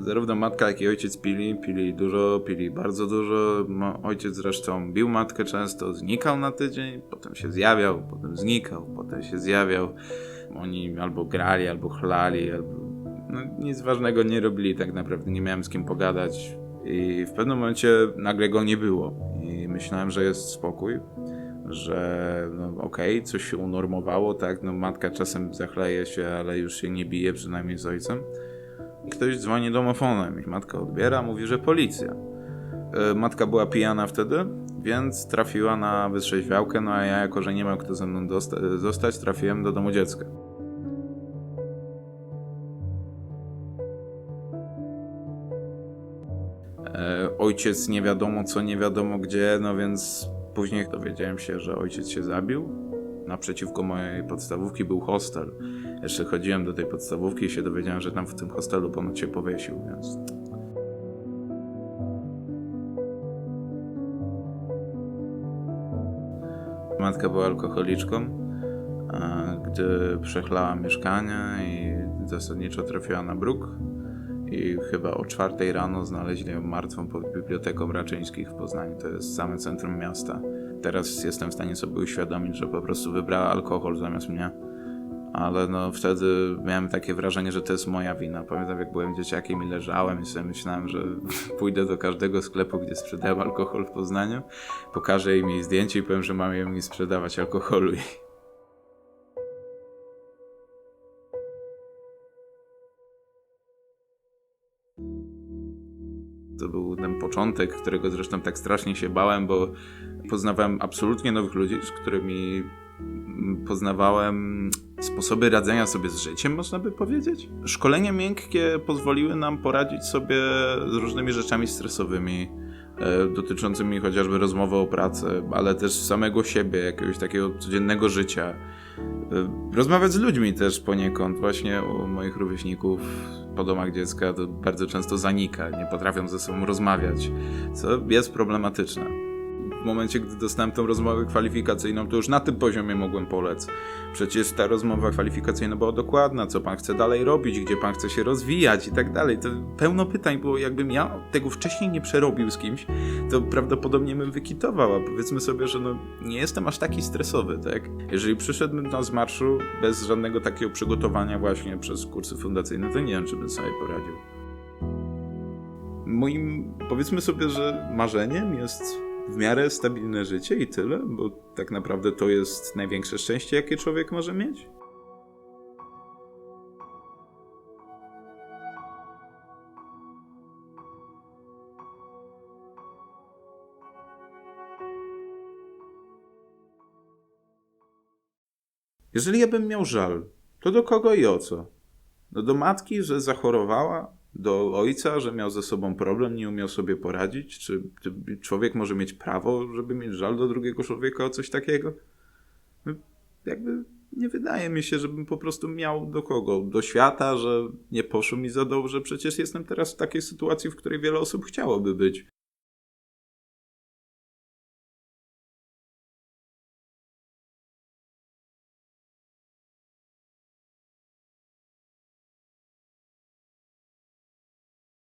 Zarówno matka, jak i ojciec pili, pili dużo, pili bardzo dużo. Mo- Ojciec zresztą bił matkę często, znikał na tydzień, potem się zjawiał, potem znikał, potem się zjawiał. Oni albo grali, albo chlali, albo no, nic ważnego nie robili tak naprawdę, nie miałem z kim pogadać. I w pewnym momencie nagle go nie było. I myślałem, że jest spokój, że no okej, coś się unormowało, tak, no matka czasem zachleje się, ale już się nie bije, przynajmniej z ojcem. Ktoś dzwoni domofonem i matka odbiera, mówi, że policja. E, Matka była pijana wtedy, więc trafiła na wytrzeźwiałkę, no a ja jako, że nie miał kto ze mną zostać, trafiłem do domu dziecka. E, Ojciec nie wiadomo co, nie wiadomo gdzie, no więc później dowiedziałem się, że ojciec się zabił. Naprzeciwko mojej podstawówki był hostel. Jeszcze chodziłem do tej podstawówki i się dowiedziałem, że tam w tym hostelu ponoć się powiesił, więc Matka była alkoholiczką. Gdy przechlała mieszkanie i zasadniczo trafiła na bruk i chyba o czwartej rano znaleźli ją martwą pod biblioteką Raczyńskich w Poznaniu. To jest same centrum miasta. Teraz jestem w stanie sobie uświadomić, że po prostu wybrała alkohol zamiast mnie. Ale no wtedy miałem takie wrażenie, że to jest moja wina. Pamiętam jak byłem dzieciakiem i leżałem i sobie myślałem, że pójdę do każdego sklepu, gdzie sprzedają alkohol w Poznaniu, pokażę im jej zdjęcie i powiem, że mam mi sprzedawać alkoholu. To był ten początek, którego zresztą tak strasznie się bałem, bo poznawałem absolutnie nowych ludzi, z którymi poznawałem sposoby radzenia sobie z życiem, można by powiedzieć. Szkolenia miękkie pozwoliły nam poradzić sobie z różnymi rzeczami stresowymi, e, dotyczącymi chociażby rozmowy o pracy, ale też samego siebie, jakiegoś takiego codziennego życia. E, Rozmawiać z ludźmi też poniekąd, właśnie u moich rówieśników po domach dziecka to bardzo często zanika, nie potrafią ze sobą rozmawiać, co jest problematyczne. W momencie, gdy dostałem tą rozmowę kwalifikacyjną, to już na tym poziomie mogłem polec. Przecież ta rozmowa kwalifikacyjna była dokładna, co pan chce dalej robić, gdzie pan chce się rozwijać i tak dalej. To pełno pytań było, jakbym ja tego wcześniej nie przerobił z kimś, to prawdopodobnie bym wykitował, a powiedzmy sobie, że no, nie jestem aż taki stresowy, tak? Jeżeli przyszedłbym tam z marszu bez żadnego takiego przygotowania właśnie przez kursy fundacyjne, to nie wiem, czy bym sobie poradził. Moim, powiedzmy sobie, że marzeniem jest w miarę stabilne życie i tyle, bo tak naprawdę to jest największe szczęście, jakie człowiek może mieć. Jeżeli ja bym miał żal, to do kogo i o co? No do matki, że zachorowała? Do ojca, że miał ze sobą problem, nie umiał sobie poradzić? Czy, czy człowiek może mieć prawo, żeby mieć żal do drugiego człowieka o coś takiego? No, jakby nie wydaje mi się, żebym po prostu miał do kogo? Do świata, że nie poszło mi za dobrze. Przecież jestem teraz w takiej sytuacji, w której wiele osób chciałoby być.